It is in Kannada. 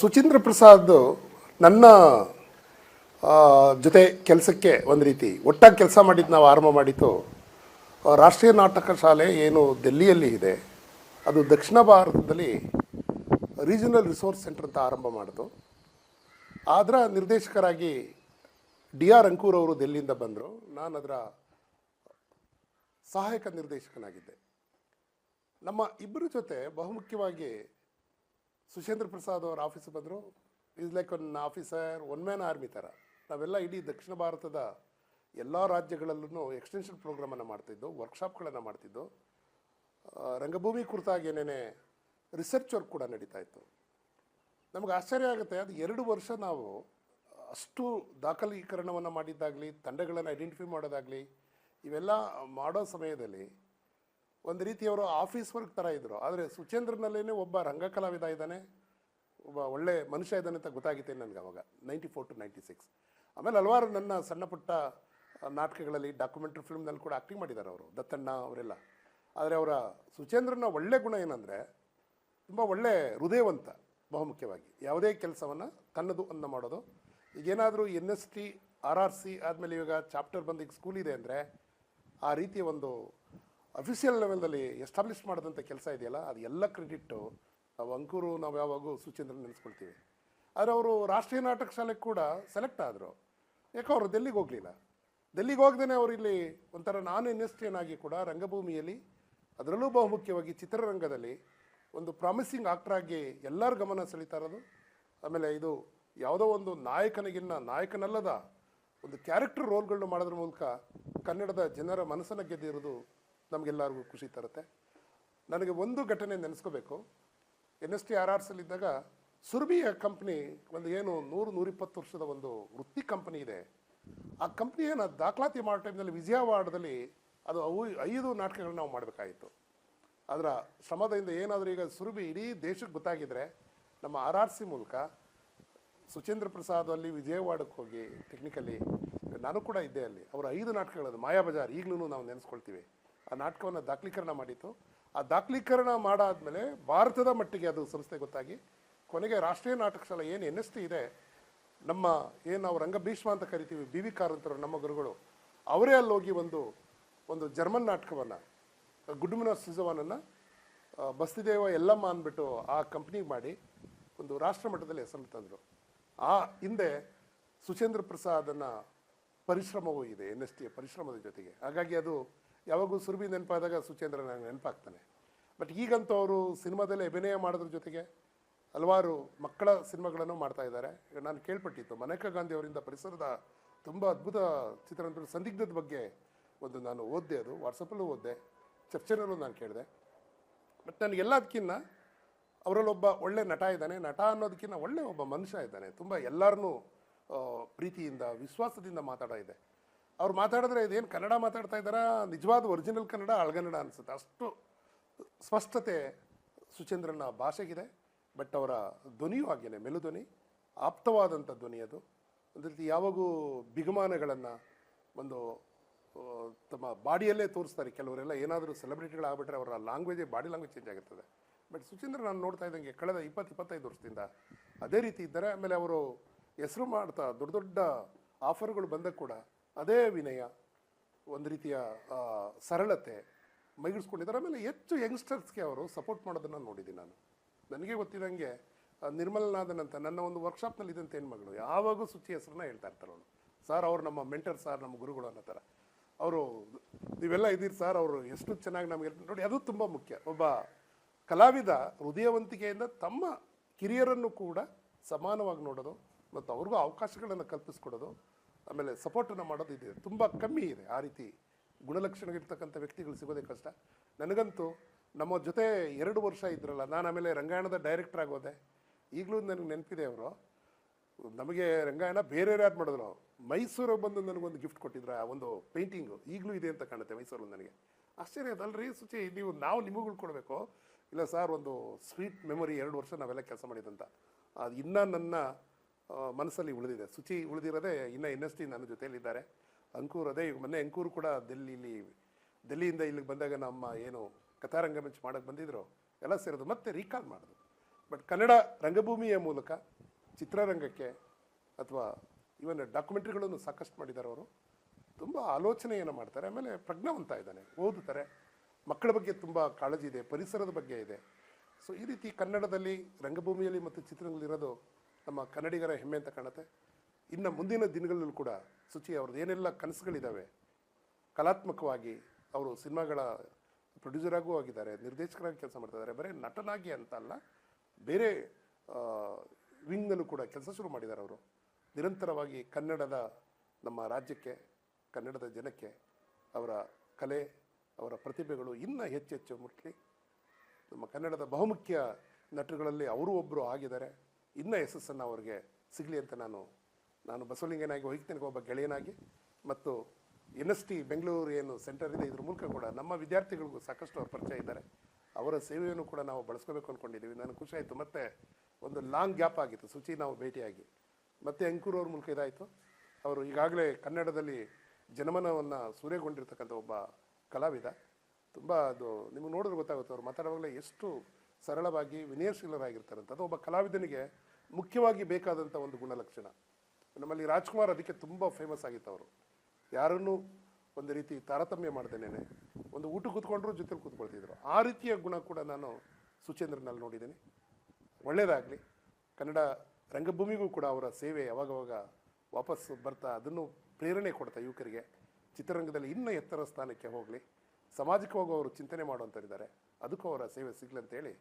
ಸುಚೀಂದ್ರ ಪ್ರಸಾದ್ ನನ್ನ ಜೊತೆ ಕೆಲಸಕ್ಕೆ ಒಂದು ರೀತಿ ಒಟ್ಟಾಗಿ ಕೆಲಸ ಮಾಡಿದ್ದು ನಾವು ಆರಂಭ ಮಾಡಿದ್ದು ರಾಷ್ಟ್ರೀಯ ನಾಟಕ ಶಾಲೆ ಏನು ದೆಲ್ಲಿಯಲ್ಲಿ ಇದೆ. ಅದು ದಕ್ಷಿಣ ಭಾರತದಲ್ಲಿ ರೀಜನಲ್ ರಿಸೋರ್ಸ್ ಸೆಂಟರ್ ಅಂತ ಆರಂಭ ಮಾಡಿತು ಅದರ ನಿರ್ದೇಶಕರಾಗಿ ಡಿ ಆರ್ ಅಂಕೂರ್ ಅವರು ದೆಲ್ಲಿಯಿಂದ ಬಂದರು. ನಾನು ಅದರ ಸಹಾಯಕ ನಿರ್ದೇಶಕನಾಗಿದ್ದೆ. ನಮ್ಮ ಇಬ್ಬರ ಜೊತೆ ಬಹುಮುಖ್ಯವಾಗಿ ಸುಶೇಂದ್ರ ಪ್ರಸಾದ್ ಅವ್ರ ಆಫೀಸ್ ಬಂದರು. Is like one officer one man army ಥರ ನಾವೆಲ್ಲ ಇಡೀ ದಕ್ಷಿಣ ಭಾರತದ ಎಲ್ಲ ರಾಜ್ಯಗಳಲ್ಲೂ ಎಕ್ಸ್ಟೆನ್ಷನ್ ಪ್ರೋಗ್ರಾಮನ್ನು ಮಾಡ್ತಿದ್ದು ವರ್ಕ್ಶಾಪ್ಗಳನ್ನು ಮಾಡ್ತಿದ್ದು. ರಂಗಭೂಮಿ ಕುರಿತಾಗಿ ಏನೇನೆ ರಿಸರ್ಚ್ ವರ್ಕ್ ಕೂಡ ನಡೀತಾ ಇತ್ತು. ನಮಗೆ ಆಶ್ಚರ್ಯ ಆಗುತ್ತೆ, ಅದು ಎರಡು ವರ್ಷ ನಾವು ಅಷ್ಟು ದಾಖಲೀಕರಣವನ್ನು ಮಾಡಿದ್ದಾಗಲಿ, ತಂಡಗಳನ್ನು ಐಡೆಂಟಿಫೈ ಮಾಡೋದಾಗಲಿ, ಇವೆಲ್ಲ ಮಾಡೋ ಸಮಯದಲ್ಲಿ ಒಂದು ರೀತಿ ಅವರು ಆಫೀಸ್ ವರ್ಕ್ ಥರ ಇದ್ದರು ಆದರೆ ಸುಚೇಂದ್ರನಲ್ಲೇ ಒಬ್ಬ ರಂಗ ಕಲಾವಿದ ಇದ್ದಾನೆ, ಒಬ್ಬ ಒಳ್ಳೆ ಮನುಷ್ಯ ಇದ್ದಾನೆ ಅಂತ ಗೊತ್ತಾಗಿತ್ತೆ ನನಗೆ ಅವಾಗ ninety four to ninety six ಆಮೇಲೆ ಹಲವಾರು ನನ್ನ ಸಣ್ಣ ಪುಟ್ಟ ನಾಟಕಗಳಲ್ಲಿ ಡಾಕ್ಯುಮೆಂಟ್ರಿ ಫಿಲ್ಮ್ನಲ್ಲಿ ಕೂಡ ಆ್ಯಕ್ಟಿಂಗ್ ಮಾಡಿದ್ದಾರೆ ಅವರು, ದತ್ತಣ್ಣ ಅವರೆಲ್ಲ. ಆದರೆ ಅವರ ಸುಚೇಂದ್ರನ ಒಳ್ಳೆ ಗುಣ ಏನಂದರೆ, ತುಂಬ ಒಳ್ಳೆ ಹೃದಯವಂತ, ಬಹುಮುಖ್ಯವಾಗಿ. ಯಾವುದೇ ಕೆಲಸವನ್ನು ಕನ್ನದು ಅನ್ನ ಮಾಡೋದು. ಈಗೇನಾದರೂ N S T R R C ಆದಮೇಲೆ ಇವಾಗ ಚಾಪ್ಟರ್ ಬಂದಿಗೆ ಸ್ಕೂಲ್ ಇದೆ ಅಂದರೆ, ಆ ರೀತಿಯ ಒಂದು ಅಫಿಷಿಯಲ್ ಲೆವೆಲ್ದಲ್ಲಿ ಎಸ್ಟಾಬ್ಲಿಷ್ ಮಾಡಿದಂಥ ಕೆಲಸ ಇದೆಯಲ್ಲ, ಅದು ಎಲ್ಲ ಕ್ರೆಡಿಟ್ಟು ನಾವು ಅಂಕೂರು ನಾವು ಯಾವಾಗೂ ಸುಚೇಂದ್ರನ್ ನೆನೆಸ್ಕೊಳ್ತೀವಿ. ಆದರೆ ಅವರು ರಾಷ್ಟ್ರೀಯ ನಾಟಕ ಶಾಲೆಗೆ ಕೂಡ ಸೆಲೆಕ್ಟ್ ಆದರು. ಯಾಕೆ ಅವರು ಡೆಲ್ಲಿಗೆ ಹೋಗಲಿಲ್ಲ. ಡೆಲ್ಲಿಗೆ ಹೋಗ್ದೇ ಅವರು ಇಲ್ಲಿ ಒಂಥರ ನಾನ್ ಎನ್ ಆಗಿ ಕೂಡ ರಂಗಭೂಮಿಯಲ್ಲಿ, ಅದರಲ್ಲೂ ಬಹುಮುಖ್ಯವಾಗಿ ಚಿತ್ರರಂಗದಲ್ಲಿ ಒಂದು ಪ್ರಾಮಿಸಿಂಗ್ ಆಗಿ ಎಲ್ಲರ ಗಮನ ಸೆಳೀತಾ ಇರೋದು. ಆಮೇಲೆ ಇದು ಯಾವುದೋ ಒಂದು ನಾಯಕನಿಗಿನ್ನ ನಾಯಕನಲ್ಲದ ಒಂದು ಕ್ಯಾರೆಕ್ಟರ್ ರೋಲ್ಗಳನ್ನ ಮಾಡೋದ್ರ ಮೂಲಕ ಕನ್ನಡದ ಜನರ ಮನಸ್ಸನ್ನು ಗೆದ್ದಿರೋದು ನಮಗೆಲ್ಲರಿಗೂ ಖುಷಿ ತರುತ್ತೆ. ನನಗೆ ಒಂದು ಘಟನೆ ನೆನೆಸ್ಕೋಬೇಕು. N S T R R ಇದ್ದಾಗ ಸುರ್ಬಿಯ ಕಂಪ್ನಿ ಒಂದು ಏನು ನೂರು, ನೂರಿಪ್ಪತ್ತು ವರ್ಷದ ಒಂದು ವೃತ್ತಿ ಕಂಪ್ನಿ ಇದೆ. ಆ ಕಂಪ್ನಿಯನ್ನು ದಾಖಲಾತಿ ಮಾಡೋ ಟೈಮ್ನಲ್ಲಿ ವಿಜಯವಾಡದಲ್ಲಿ ಅದು ಅವು ಐದು ನಾಟಕಗಳನ್ನ ನಾವು ಮಾಡಬೇಕಾಗಿತ್ತು. ಅದರ ಶ್ರಮದಿಂದ ಏನಾದರೂ ಈಗ ಸುರಭಿ ಇಡೀ ದೇಶಕ್ಕೆ ಗೊತ್ತಾಗಿದ್ರೆ ನಮ್ಮ ಆರ್ ಆರ್ ಸಿ ಮೂಲಕ ಸುಚೇಂದ್ರ ಪ್ರಸಾದ್ ಅಲ್ಲಿ, ವಿಜಯವಾಡಕ್ಕೆ ಹೋಗಿ ಟೆಕ್ನಿಕಲಿ ನಾನು ಕೂಡ ಇದ್ದೆ ಅಲ್ಲಿ. ಅವರ ಐದು ನಾಟಕಗಳದ್ದು ಮಾಯಾಬಜಾರ್ ಈಗಲೂ ನಾವು ನೆನೆಸ್ಕೊಳ್ತೀವಿ. ಆ ನಾಟಕವನ್ನು ದಾಖಲೀಕರಣ ಮಾಡಿತ್ತು. ಆ ದಾಖಲೀಕರಣ ಮಾಡಾದಮೇಲೆ ಭಾರತದ ಮಟ್ಟಿಗೆ ಅದು ಸಂಸ್ಥೆ ಗೊತ್ತಾಗಿ, ಕೊನೆಗೆ ರಾಷ್ಟ್ರೀಯ ನಾಟಕ ಶಾಲೆ ಏನು ಎನ್ ಎಸ್ ಇದೆ, ನಮ್ಮ ಏನು ನಾವು ರಂಗಭೀಷ್ಮ ಅಂತ ಕರಿತೀವಿ, ಬಿ ವಿ ಕಾರಂತರು, ನಮ್ಮ ಗುರುಗಳು, ಅವರೇ ಅಲ್ಲಿ ಹೋಗಿ ಒಂದು ಒಂದು ಜರ್ಮನ್ ನಾಟಕವನ್ನು, ಗುಡ್ಮನ ಸಿಜವಾನನ್ನು ಬಸ್ತಿದೇವ ಎಲ್ಲಮ್ಮ ಅಂದ್ಬಿಟ್ಟು ಆ ಕಂಪ್ನಿಗೆ ಮಾಡಿ ಒಂದು ರಾಷ್ಟ್ರ ಮಟ್ಟದಲ್ಲಿ ಹೆಸರು ತಂದರು. ಆ ಹಿಂದೆ ಸುಚೇಂದ್ರ ಪ್ರಸಾದನ ಪರಿಶ್ರಮವೂ ಇದೆ, ಎನ್ ಎಸ್ ಟಿಯ ಪರಿಶ್ರಮದ ಜೊತೆಗೆ. ಹಾಗಾಗಿ ಅದು ಯಾವಾಗೂ ಸುರಭಿ ನೆನಪಾದಾಗ ಸುಚೇಂದ್ರ ನನಗೆ ನೆನಪಾಗ್ತಾನೆ. ಬಟ್ ಈಗಂತೂ ಅವರು ಸಿನಿಮಾದಲ್ಲಿ ಅಭಿನಯ ಮಾಡೋದ್ರ ಜೊತೆಗೆ ಹಲವಾರು ಮಕ್ಕಳ ಸಿನಿಮಾಗಳನ್ನು ಮಾಡ್ತಾ ಇದ್ದಾರೆ. ನಾನು ಕೇಳ್ಪಟ್ಟಿತ್ತು, ಮನೇಕಾ ಗಾಂಧಿ ಅವರಿಂದ ಪರಿಸರದ ತುಂಬ ಅದ್ಭುತ ಚಿತ್ರರಂಗದ ಸಂದಿಗ್ಧದ ಬಗ್ಗೆ ಒಂದು ನಾನು ಓದಿದೆ ಅದು, ವಾಟ್ಸಪ್ಪಲ್ಲೂ ಓದಿದೆ, ಚರ್ಚೆನಲ್ಲೂ ನಾನು ಕೇಳಿದೆ. ಬಟ್ ನನಗೆ ಎಲ್ಲದಕ್ಕಿಂತ ಅವರಲ್ಲೊಬ್ಬ ಒಳ್ಳೆ ನಟ ಇದ್ದಾನೆ. ನಟ ಅನ್ನೋದಕ್ಕಿಂತ ಒಳ್ಳೆ ಒಬ್ಬ ಮನುಷ್ಯ ಇದ್ದಾನೆ. ತುಂಬ ಎಲ್ಲರನ್ನೂ ಪ್ರೀತಿಯಿಂದ, ವಿಶ್ವಾಸದಿಂದ ಮಾತಾಡೋ ಇದೆ ಅವ್ರು ಮಾತಾಡಿದ್ರೆ ಇದೇನು ಕನ್ನಡ ಮಾತಾಡ್ತಾ ಇದ್ದಾರಾ? ನಿಜವಾದ ಒರಿಜಿನಲ್ ಕನ್ನಡ ಅಳಗನ್ನಡ ಅನಿಸುತ್ತೆ. ಅಷ್ಟು ಸ್ಪಷ್ಟತೆ ಸುಚೇಂದ್ರನ ಭಾಷೆಗಿದೆ. ಬಟ್ ಅವರ ಧ್ವನಿಯೂ ಹಾಗೇನೆ, ಮೆಲುಧ್ವನಿ ಆಪ್ತವಾದಂಥ ಧ್ವನಿ ಅದು. ಒಂದು ರೀತಿ ಯಾವಾಗೂ ಬಿಗುಮಾನಗಳನ್ನು ಒಂದು ತಮ್ಮ ಬಾಡಿಯಲ್ಲೇ ತೋರಿಸ್ತಾರೆ. ಕೆಲವರೆಲ್ಲ ಏನಾದರೂ ಸೆಲೆಬ್ರಿಟಿಗಳಾಗ್ಬಿಟ್ರೆ ಅವರ ಲ್ಯಾಂಗ್ವೇಜೇ ಬಾಡಿ ಲ್ಯಾಂಗ್ವೇಜ್ ಚೇಂಜ್ ಆಗಿರ್ತದೆ ಬಟ್ ಸುಚೇಂದ್ರ ನಾನು ನೋಡ್ತಾ ಇದ್ದಂಗೆ ಕಳೆದ ಇಪ್ಪತ್ತು, ಇಪ್ಪತ್ತೈದು ವರ್ಷದಿಂದ ಅದೇ ರೀತಿ ಇದ್ದಾರೆ. ಆಮೇಲೆ ಅವರು ಹೆಸರು ಮಾಡ್ತಾ ದೊಡ್ಡ ದೊಡ್ಡ ಆಫರ್ಗಳು ಬಂದಾಗ ಕೂಡ ಅದೇ ವಿನಯ, ಒಂದು ರೀತಿಯ ಸರಳತೆ ಮೈಗಿಡ್ಸ್ಕೊಂಡಿದ್ದಾರೆ. ಆಮೇಲೆ ಹೆಚ್ಚು ಯಂಗ್ಸ್ಟರ್ಸ್ಗೆ ಅವರು ಸಪೋರ್ಟ್ ಮಾಡೋದನ್ನು ನೋಡಿದ್ದೀನಿ ನಾನು. ನನಗೆ ಗೊತ್ತಿದ್ದಂಗೆ ನಿರ್ಮಲನಾದನ್ ಅಂತ ನನ್ನ ಒಂದು ವರ್ಕ್ಶಾಪ್ನಲ್ಲಿ ಇದ್ದಂಥ ಹೆಣ್ಮಗಳು ಯಾವಾಗೂ ಸುಚಿ ಹೆಸರನ್ನ ಹೇಳ್ತಾ ಇರ್ತಾರೆ ಅವಳು. ಸರ್, ಅವ್ರು ನಮ್ಮ ಮೆಂಟರ್ ಸರ್, ನಮ್ಮ ಗುರುಗಳು ಅನ್ನೋ ಥರ. ಅವರು, ನೀವೆಲ್ಲ ಇದ್ದೀರಿ ಸರ್, ಅವರು ಎಷ್ಟು ಚೆನ್ನಾಗಿ ನಮಗೆ ನೋಡಿ, ಅದು ತುಂಬ ಮುಖ್ಯ. ಒಬ್ಬ ಕಲಾವಿದ ಹೃದಯವಂತಿಕೆಯಿಂದ ತಮ್ಮ ಕಿರಿಯರನ್ನು ಕೂಡ ಸಮಾನವಾಗಿ ನೋಡೋದು ಮತ್ತು ಅವ್ರಿಗೂ ಅವಕಾಶಗಳನ್ನು ಕಲ್ಪಿಸ್ಕೊಡೋದು ಆಮೇಲೆ ಸಪೋರ್ಟನ್ನು ಮಾಡೋದು ಇದೆ. ತುಂಬ ಕಮ್ಮಿ ಇದೆ. ಆ ರೀತಿ ಗುಣಲಕ್ಷಣಗಳಿರ್ತಕ್ಕಂಥ ವ್ಯಕ್ತಿಗಳು ಸಿಗೋದೇ ಕಷ್ಟ. ನನಗಂತೂ ನಮ್ಮ ಜೊತೆ ಎರಡು ವರ್ಷ ಇದ್ರಲ್ಲ, ನಾನು ಆಮೇಲೆ ರಂಗಾಯಣದ ಡೈರೆಕ್ಟರ್ ಆಗೋದೆ. ಈಗಲೂ ನನಗೆ ನೆನಪಿದೆ ಅವರು. ನಮಗೆ ರಂಗಾಯಣ ಬೇರೆ ಯಾರು ಮಾಡಿದ್ರು? ಮೈಸೂರಿಗೆ ಬಂದು ನನಗೊಂದು ಗಿಫ್ಟ್ ಕೊಟ್ಟಿದ್ರು ಆ ಒಂದು ಪೇಂಟಿಂಗು ಈಗಲೂ ಇದೆ ಅಂತ ಕಾಣುತ್ತೆ ಮೈಸೂರು ನನಗೆ. ಆಶ್ಚರ್ಯ, ಅದಲ್ರಿ ಸುಚಿ, ನೀವು, ನಾವು ನಿಮಗಳು ಕೊಡಬೇಕು. ಇಲ್ಲ ಸರ್, ಒಂದು ಸ್ವೀಟ್ ಮೆಮೊರಿ ಎರಡು ವರ್ಷ ನಾವೆಲ್ಲ ಕೆಲಸ ಮಾಡಿದಂತ. ಅದು ಇನ್ನೂ ನನ್ನ ಮನಸ್ಸಲ್ಲಿ ಉಳಿದಿದೆ. ಶುಚಿ ಉಳಿದಿರೋದೇ ಇನ್ನೂ ಎನ್ ಎಸ್ ಟಿ ನನ್ನ ಜೊತೆಯಲ್ಲಿದ್ದಾರೆ. ಅಂಕೂರ್ ಅದೇ ಮೊನ್ನೆ ಅಂಕೂರು ಕೂಡ ದೆಲ್ಲಿ ದೆಲ್ಲಿಯಿಂದ ಇಲ್ಲಿಗೆ ಬಂದಾಗ ನಮ್ಮ ಏನು ಕಥಾರಂಗ ಮಂಚ್ ಮಾಡೋಕ್ಕೆ ಬಂದಿದ್ರು, ಎಲ್ಲ ಸೇರೋದು ಮತ್ತೆ ರೀಕಾಲ್ ಮಾಡೋದು. ಬಟ್ ಕನ್ನಡ ರಂಗಭೂಮಿಯ ಮೂಲಕ, ಚಿತ್ರರಂಗಕ್ಕೆ ಅಥವಾ ಇವನ್ ಡಾಕ್ಯುಮೆಂಟ್ರಿಗಳನ್ನು ಸಾಕಷ್ಟು ಮಾಡಿದ್ದಾರೆ ಅವರು. ತುಂಬ ಆಲೋಚನೆಯನ್ನು ಮಾಡ್ತಾರೆ, ಆಮೇಲೆ ಪ್ರಜ್ಞಾವಂತ ಇದ್ದಾನೆ, ಓದುತ್ತಾರೆ. ಮಕ್ಕಳ ಬಗ್ಗೆ ತುಂಬ ಕಾಳಜಿ ಇದೆ, ಪರಿಸರದ ಬಗ್ಗೆ ಇದೆ. ಸೊ ಈ ರೀತಿ ಕನ್ನಡದಲ್ಲಿ, ರಂಗಭೂಮಿಯಲ್ಲಿ ಮತ್ತು ಚಿತ್ರರಂಗದಲ್ಲಿರೋದು ನಮ್ಮ ಕನ್ನಡಿಗರ ಹೆಮ್ಮೆ ಅಂತ ಕಾಣುತ್ತೆ. ಇನ್ನು ಮುಂದಿನ ದಿನಗಳಲ್ಲೂ ಕೂಡ ಸುಚಿ ಅವ್ರದ್ದು ಏನೆಲ್ಲ ಕನಸುಗಳಿದ್ದಾವೆ ಕಲಾತ್ಮಕವಾಗಿ ಅವರು ಸಿನಿಮಾಗಳ ಪ್ರೊಡ್ಯೂಸರ್ ಆಗೂ ಆಗಿದ್ದಾರೆ, ನಿರ್ದೇಶಕರಾಗಿ ಕೆಲಸ ಮಾಡ್ತಾ ಇದ್ದಾರೆ ಬರೀ ನಟನಾಗಿ ಅಂತ ಅಲ್ಲ, ಬೇರೆ ವಿಂಗ್ನಲ್ಲೂ ಕೂಡ ಕೆಲಸ ಶುರು ಮಾಡಿದ್ದಾರೆ ಅವರು. ನಿರಂತರವಾಗಿ ಕನ್ನಡದ ನಮ್ಮ ರಾಜ್ಯಕ್ಕೆ, ಕನ್ನಡದ ಜನಕ್ಕೆ ಅವರ ಕಲೆ, ಅವರ ಪ್ರತಿಭೆಗಳು ಇನ್ನೂ ಹೆಚ್ಚೆಚ್ಚು ಮುಟ್ಲಿ. ನಮ್ಮ ಕನ್ನಡದ ಬಹುಮುಖ್ಯ ನಟರುಗಳಲ್ಲಿ ಅವರು ಒಬ್ಬರು ಆಗಿದ್ದಾರೆ. ಇನ್ನೂ ಯಶಸ್ಸನ್ನು ಅವರಿಗೆ ಸಿಗಲಿ ಅಂತ ನಾನು ನಾನು ಬಸವಲಿಂಗನಾಗಿ ಹೋಗ್ತೇನೆ ಒಬ್ಬ ಗೆಳೆಯನಾಗಿ. ಮತ್ತು ಎನ್ ಎಸ್ ಟಿ ಬೆಂಗಳೂರು ಏನು ಸೆಂಟರ್ ಇದೆ, ಇದ್ರ ಮೂಲಕ ಕೂಡ ನಮ್ಮ ವಿದ್ಯಾರ್ಥಿಗಳಿಗೂ ಸಾಕಷ್ಟು ಅವ್ರ ಪರಿಚಯ ಇದ್ದಾರೆ. ಅವರ ಸೇವೆಯನ್ನು ಕೂಡ ನಾವು ಬಳಸ್ಕೋಬೇಕು ಅಂದ್ಕೊಂಡಿದ್ದೀವಿ ನನಗೆ ಖುಷಿ ಆಯಿತು. ಮತ್ತು ಒಂದು ಲಾಂಗ್ ಗ್ಯಾಪ್ ಆಗಿತ್ತು. ಸುಚಿ, ನಾವು ಭೇಟಿಯಾಗಿ. ಮತ್ತು ಅಂಕುರ್ ಅವ್ರ ಮೂಲಕ ಇದಾಯಿತು. ಅವರು ಈಗಾಗಲೇ ಕನ್ನಡದಲ್ಲಿ ಜನಮನವನ್ನು ಸೂರೆಗೊಂಡಿರ್ತಕ್ಕಂಥ ಒಬ್ಬ ಕಲಾವಿದ. ತುಂಬ ಅದು ನಿಮಗೆ ನೋಡಿದ್ರೆ ಗೊತ್ತಾಗುತ್ತೆ. ಅವ್ರು ಮಾತಾಡುವಾಗಲೇ ಎಷ್ಟು ಸರಳವಾಗಿ ವಿನಯಶೀಲರಾಗಿರ್ತಾರೆ ಅಂತ ಅದು ಒಬ್ಬ ಕಲಾವಿದನಿಗೆ ಮುಖ್ಯವಾಗಿ ಬೇಕಾದಂಥ ಒಂದು ಗುಣಲಕ್ಷಣ. ನಮ್ಮಲ್ಲಿ ರಾಜ್ಕುಮಾರ್ ಅದಕ್ಕೆ ತುಂಬ ಫೇಮಸ್ ಆಗಿತ್ತು ಅವರು ಯಾರನ್ನೂ ಒಂದು ರೀತಿ ತಾರತಮ್ಯ ಮಾಡ್ದೇನೆ ಒಂದು ಊಟ ಕೂತ್ಕೊಂಡ್ರು ಜೊತೆಲಿ ಕೂತ್ಕೊಳ್ತಿದ್ರು. ಆ ರೀತಿಯ ಗುಣ ಕೂಡ ನಾನು ಸುಚೇಂದ್ರನಲ್ಲಿ ನೋಡಿದ್ದೀನಿ. ಒಳ್ಳೆಯದಾಗಲಿ ಕನ್ನಡ ರಂಗಭೂಮಿಗೂ ಕೂಡ ಅವರ ಸೇವೆ ಯಾವಾಗವಾಗ ವಾಪಸ್ ಬರ್ತಾ ಅದನ್ನು ಪ್ರೇರಣೆ ಕೊಡ್ತಾ ಯುವಕರಿಗೆ. ಚಿತ್ರರಂಗದಲ್ಲಿ ಇನ್ನೂ ಎತ್ತರ ಸ್ಥಾನಕ್ಕೆ ಹೋಗಲಿ. ಸಾಮಾಜಿಕವಾಗಿ ಅವರು ಚಿಂತನೆ ಮಾಡುವಂಥರಿದ್ದಾರೆ ಅದಕ್ಕೂ ಅವರ ಸೇವೆ ಸಿಗಲಿ ಅಂತೇಳಿ